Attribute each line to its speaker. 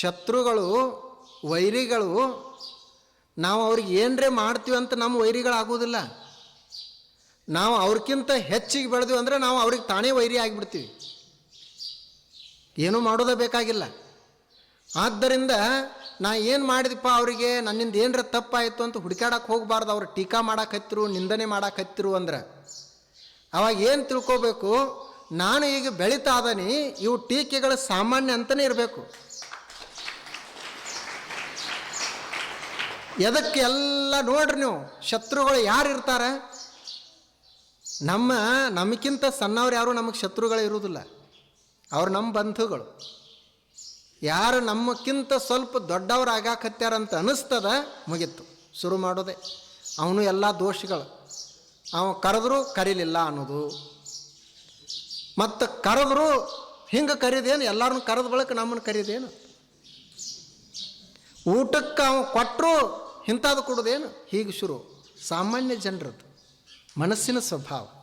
Speaker 1: ಶತ್ರುಗಳು, ವೈರಿಗಳು, ನಾವು ಅವ್ರಿಗೆ ಏನರೇ ಮಾಡ್ತೀವಿ ಅಂತ ನಮ್ಮ ವೈರಿಗಳಾಗೋದಿಲ್ಲ ನಾವು ಅವ್ರಿಗಿಂತ ಹೆಚ್ಚಿಗೆ ಬೆಳೆದ್ವಿ ಅಂದರೆ ನಾವು ಅವ್ರಿಗೆ ತಾನೇ ವೈರಿ ಆಗಿಬಿಡ್ತೀವಿ. ಏನೂ ಮಾಡೋದೇ ಬೇಕಾಗಿಲ್ಲ. ಆದ್ದರಿಂದ ನಾ ಏನು ಮಾಡಿದಪ್ಪ ಅವರಿಗೆ, ನನ್ನಿಂದ ಏನರ ತಪ್ಪಾಯಿತು ಅಂತ ಹುಡುಕಾಡಕ್ಕೆ ಹೋಗಬಾರ್ದು, ಅವ್ರು ಟೀಕಾ ಮಾಡಾಕತ್ತಿರು ನಿಂದನೆ ಮಾಡಾಕತ್ತಿರು ಅಂದ್ರೆ. ಅವಾಗ ಏನು ತಿಳ್ಕೋಬೇಕು, ನಾನು ಈಗ ಬೆಳೀತಾ ಅದನಿ ಇವು ಟೀಕೆಗಳು ಸಾಮಾನ್ಯ ಅಂತಲೇ ಇರಬೇಕು. ಎದಕ್ಕೆ ಎಲ್ಲ ನೋಡ್ರಿ ನೀವು? ಶತ್ರುಗಳು ಯಾರು ಇರ್ತಾರೆ? ನಮ್ಮ ನಮಗಿಂತ ಸಣ್ಣವ್ರು ಯಾರು ನಮಗೆ ಶತ್ರುಗಳು ಇರುವುದಿಲ್ಲ ಅವ್ರು ನಮ್ಮ ಬಂಧುಗಳು. ಯಾರು ನಮ್ಮಕ್ಕಿಂತ ಸ್ವಲ್ಪ ದೊಡ್ಡವ್ರು ಆಗಾಕತ್ಯಾರಂತ ಅನಿಸ್ತದ, ಮುಗೀತು. ಶುರು ಮಾಡೋದೆ. ಅವನು ಎಲ್ಲ ದೋಷಗಳು. ಅವ ಕರೆದ್ರು ಕರೀಲಿಲ್ಲ ಅನ್ನೋದು. ಮತ್ತು ಕರೆದ್ರು ಹಿಂಗೆ ಕರೀದೇನು? ಎಲ್ಲರನ್ನು ಕರೆದ ಬಳಿಕ ನಮ್ಮನ್ನು ಕರೀದೇನು? ಊಟಕ್ಕೆ ಅವ ಕೊಟ್ಟರು ಇಂಥದ್ದು ಕೊಡೋದೇನು? ಹೀಗೆ ಶುರು. ಸಾಮಾನ್ಯ ಜನರದ್ದು ಮನಸ್ಸಿನ ಸ್ವಭಾವ.